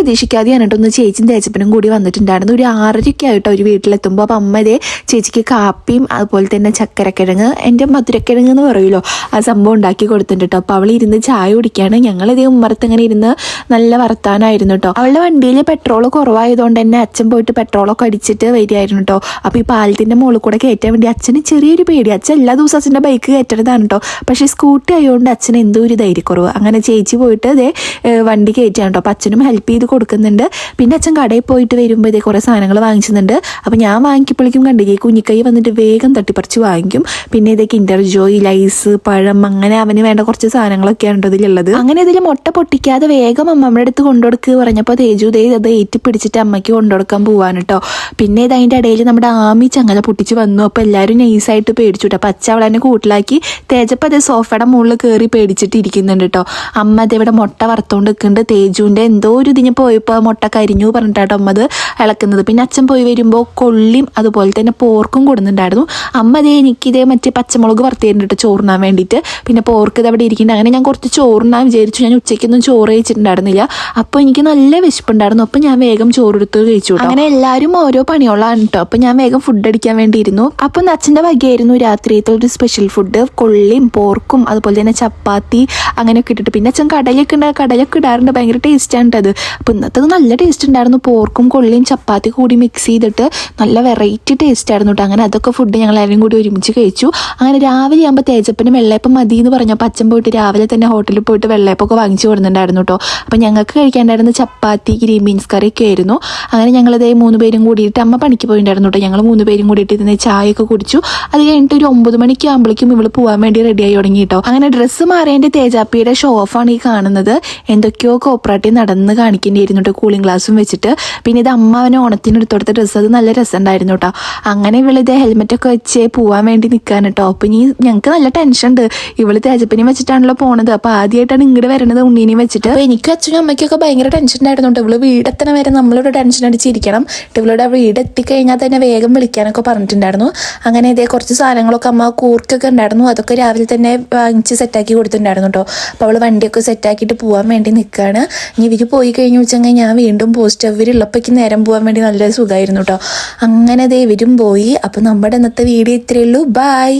പ്രതീക്ഷിക്കാതെയാണ് കേട്ടോ ഒന്ന് ചേച്ചിയും തേച്ചപ്പനും കൂടി വന്നിട്ടുണ്ടായിരുന്നു. ഒരു ആറരയ്ക്ക് ആയിട്ട് ഒരു വീട്ടിലെത്തുമ്പോൾ അപ്പം അമ്മ ഇതേ ചേച്ചിക്ക് കാപ്പിയും അതുപോലെ തന്നെ ചക്കരക്കിഴങ്ങ് എന്റെ മധുരക്കിഴങ്ങ് എന്ന് പറയുമല്ലോ ആ സംഭവം ഉണ്ടാക്കി കൊടുത്തിട്ടുണ്ട് കേട്ടോ. അപ്പോൾ അവൾ ഇരുന്ന് ചായ കുടിക്കുകയാണ് ഞങ്ങളിതേ ഉമ്മറത്ത് ഇങ്ങനെ ഇരുന്ന് നല്ല വർത്താനായിരുന്നു കേട്ടോ. അവളുടെ വണ്ടിയിൽ പെട്രോൾ കുറവായതുകൊണ്ട് തന്നെ അച്ഛൻ പോയിട്ട് പെട്രോളൊക്കെ അടിച്ചിട്ട് വരികയായിരുന്നു കേട്ടോ. അപ്പോൾ ഈ പാലത്തിന്റെ മുകളിൽ കൂടെ കയറ്റാൻ വേണ്ടി അച്ഛന് ചെറിയൊരു പേടി. അച്ഛൻ എല്ലാ ദിവസവും അച്ഛന്റെ ബൈക്ക് കയറ്റേണ്ടതാണ് കേട്ടോ. പക്ഷേ സ്കൂട്ടി ആയതുകൊണ്ട് അച്ഛന് എന്തോ ഒരു ധൈര്യക്കുറവ്. അങ്ങനെ ചേച്ചി പോയിട്ട് അതേ വണ്ടി കയറ്റിയാണ് കേട്ടോ. അപ്പോൾ അച്ഛനും ഹെൽപ്പ് ചെയ്ത് കൊടുക്കുന്നുണ്ട്. പിന്നെ അച്ഛൻ കടയിൽ പോയിട്ട് വരുമ്പോൾ കുറേ സാധനങ്ങൾ വാങ്ങിച്ചിട്ടുണ്ട്. അപ്പോൾ ഞാൻ വാങ്ങിക്കുമ്പോഴേക്കും കണ്ടില്ലേ കുഞ്ഞിക്കൈ വന്നിട്ട് വേഗം തട്ടിപ്പറിച്ച് വാങ്ങിക്കും. പിന്നെ ഇതേ കിൻഡർ ജോയ് ലൈസ് പഴം അങ്ങനെ അവന് വേണ്ട കുറച്ച് സാധനങ്ങളൊക്കെയാണ് ഇതിലുള്ളത് അങ്ങനെ ഇതിൽ മുട്ട പൊട്ടിക്കാതെ വേഗം അമ്മമ്മയുടെ അടുത്ത് കൊണ്ടുകൊടുക്കുക പറഞ്ഞപ്പോൾ തേജു ദേ അത് ഏറ്റി പിടിച്ചിട്ട് അമ്മയ്ക്ക് കൊണ്ടുകൊടുക്കാൻ പോവാൻ കേട്ടോ. പിന്നെ ഇത് അതിന്റെ ഇടയിൽ നമ്മുടെ ആമി ചങ്ങല പൊട്ടിച്ച് വന്നു. അപ്പോൾ എല്ലാവരും നൈസായിട്ട് പേടിച്ചു കേട്ടോ. അപ്പോൾ അച്ഛ അവളെ തന്നെ കൂട്ടിലാക്കി. തേജപ്പം അതേ സോഫയുടെ മുകളിൽ കയറി പേടിച്ചിട്ട് ഇരിക്കുന്നുണ്ട് കേട്ടോ. അമ്മ അത് ഇവിടെ മുട്ട വറുത്തോണ്ട് നിൽക്കുന്നുണ്ട്. തേജുവിന്റെ എന്തോ ഒരു ഇതിന് പോയപ്പോൾ മുട്ട കരിഞ്ഞു പറഞ്ഞിട്ടാട്ടോ അമ്മ അത് ഇളക്കുന്നത്. പിന്നെ അച്ഛൻ പോയി വരുമ്പോൾ കൊള്ളിയും അതുപോലെ തന്നെ പോർക്കും കൊടുക്കുന്നുണ്ടായിരുന്നു. അമ്മ അതേ എനിക്കിതേ മറ്റേ പച്ചമുളക് വറുത്തിട്ടുണ്ട് കേട്ടോ ചോറിനാൻ വേണ്ടിയിട്ട്. പിന്നെ പോർക്ക് ഇത് അവിടെ ഇരിക്കുന്നുണ്ട്. അങ്ങനെ ഞാൻ കുറച്ച് ചോറിനാൻ വിചാരിച്ചു. ഞാൻ ഉച്ചയ്ക്കൊന്നും ചോറ് കഴിച്ചിട്ടുണ്ടായിരുന്നില്ല. അപ്പോൾ എനിക്ക് നല്ല വിശപ്പുണ്ടായിരുന്നു. അപ്പോൾ ഞാൻ വേഗം ചോറെടുത്ത് കഴിച്ചു. അങ്ങനെ എല്ലാവരും ഓരോ പണിയോളാണ് കേട്ടോ അപ്പോൾ ഞാൻ വേഗം ഫുഡ് അടിക്കാൻ വേണ്ടിയിരുന്നു. അപ്പോൾ അച്ഛന്റെ വകയായിരുന്നു രാത്രിയത്തെ ഒരു സ്പെഷ്യൽ ഫുഡ് കൊള്ളിയും പോർക്കും അതുപോലെ തന്നെ ചപ്പാത്തി അങ്ങനെയൊക്കെ ഇട്ടിട്ട്. പിന്നെ അച്ഛൻ കടലൊക്കെ ഉണ്ടാകും കടലൊക്കെ ഇടാറുണ്ട്. ഭയങ്കര ടേസ്റ്റാണ് അത്. അപ്പോൾ ഇന്നത്തെ നല്ല ടേസ്റ്റ് ഉണ്ടായിരുന്നു. പോർക്കും കൊള്ളിയും ചപ്പാത്തി കൂടി മിക്സ് ചെയ്തിട്ട് നല്ല വെറൈറ്റി ടേസ്റ്റ് ആയിരുന്നു കേട്ടോ അങ്ങനെ അതൊക്കെ ഫുഡ് ഞങ്ങൾ എല്ലാവരും കൂടി ഒരുമിച്ച് കഴിച്ചു. അങ്ങനെ രാവിലെ ആകുമ്പോൾ തേജപ്പന് വെള്ളയപ്പം മതി എന്ന് പറഞ്ഞപ്പോൾ അച്ഛൻ പോയിട്ട് രാവിലെ തന്നെ ഹോട്ടലിൽ പോയിട്ട് വെള്ളയപ്പൊക്കെ വാങ്ങിച്ചു കൊടുക്കുന്നുണ്ടായിരുന്നു കേട്ടോ അപ്പോൾ ഞങ്ങൾക്ക് കഴിക്കാണ്ടായിരുന്ന ചപ്പാത്തി ഗ്രീൻ ബീൻസ് കറിയൊക്കെ ആയിരുന്നു. അങ്ങനെ ഞങ്ങളിതേ മൂന്ന് പേരും കൂടിയിട്ട് അമ്മ പണിക്ക് പോയിട്ടുണ്ടായിരുന്നു കേട്ടോ ഞങ്ങൾ മൂന്ന് പേരും കൂടിയിട്ട് ഇതിനെ ചായയൊക്കെ കുടിച്ചു. അത് കഴിഞ്ഞിട്ട് ഒരു ഒമ്പത് മണിക്ക് ആകുമ്പോഴേക്കും ഇവൾ പോകാൻ വേണ്ടി റെഡിയായി തുടങ്ങി കേട്ടോ അങ്ങനെ ഡ്രസ്സ് മാറിയതിന്റെ തേജാപ്പിയുടെ ഷോ ഓഫാണ് ഈ കാണുന്നത്. എന്തൊക്കെയോ കോപ്പറേറ്റീവ് നടന്ന് കാണിക്കേണ്ടിയിരുന്നു കേട്ടോ കൂളിംഗ് ഗ്ലാസും വെച്ചിട്ട് പിന്നെ ഇത് അമ്മ ഓണത്തിന് എടുത്തെടുത്ത ഡ്രസ്സ് അത് നല്ല രസമുണ്ടായിരുന്നു കേട്ടോ അങ്ങനെ ഇവളിത് ഹെൽമെറ്റൊക്കെ വെച്ച് പോവാൻ വേണ്ടി നിൽക്കാൻ കേട്ടോ അപ്പം ഇനി ഞങ്ങൾക്ക് നല്ല ടെൻഷൻ ഉണ്ട്. ഇവൾ തേജപ്പിനെ വെച്ചിട്ടാണല്ലോ പോണത്. അപ്പോൾ ആദ്യമായിട്ടാണ് ഇങ്ങോട്ട് വരണത് ഉണ്ണീനെയും വെച്ചിട്ട്. അപ്പോൾ എനിക്കും അച്ഛനും അമ്മയ്ക്കൊക്കെ ഭയങ്കര ടെൻഷൻ ഉണ്ടായിരുന്നു കേട്ടോ ഇവൾ വീടെത്തണ വരെ നമ്മളിവിടെ ടെൻഷൻ അടിച്ചിരിക്കണം. ഇവളുടെ വീട് എത്തിക്കഴിഞ്ഞാൽ തന്നെ വേഗം വിളിക്കാനൊക്കെ പറഞ്ഞിട്ടുണ്ടായിരുന്നു. അങ്ങനെ ഇതേ കുറച്ച് സാധനങ്ങളൊക്കെ അമ്മ കൂർക്കൊക്കെ ഉണ്ടായിരുന്നു. അതൊക്കെ രാവിലെ തന്നെ വാങ്ങിച്ച് സെറ്റാക്കി കൊടുത്തിട്ടുണ്ടായിരുന്നു കേട്ടോ അപ്പോൾ അവൾ വണ്ടിയൊക്കെ സെറ്റാക്കിയിട്ട് പോകാൻ വേണ്ടി നിൽക്കുകയാണ് ഇനി ഇവർ പോയി കഴിഞ്ഞു വെച്ചെങ്കിൽ ഞാൻ വീണ്ടും പോസ്റ്റ് അവരുള്ളപ്പോഴേക്ക് നേരം പോകാൻ വേണ്ടി നല്ല സുഖമായിരുന്നു കേട്ടോ അങ്ങനെ ദേ പോയി. അപ്പോൾ നമ്മുടെ ഇന്നത്തെ വീഡിയോ ഇത്രയേ ഉള്ളൂ. ബൈ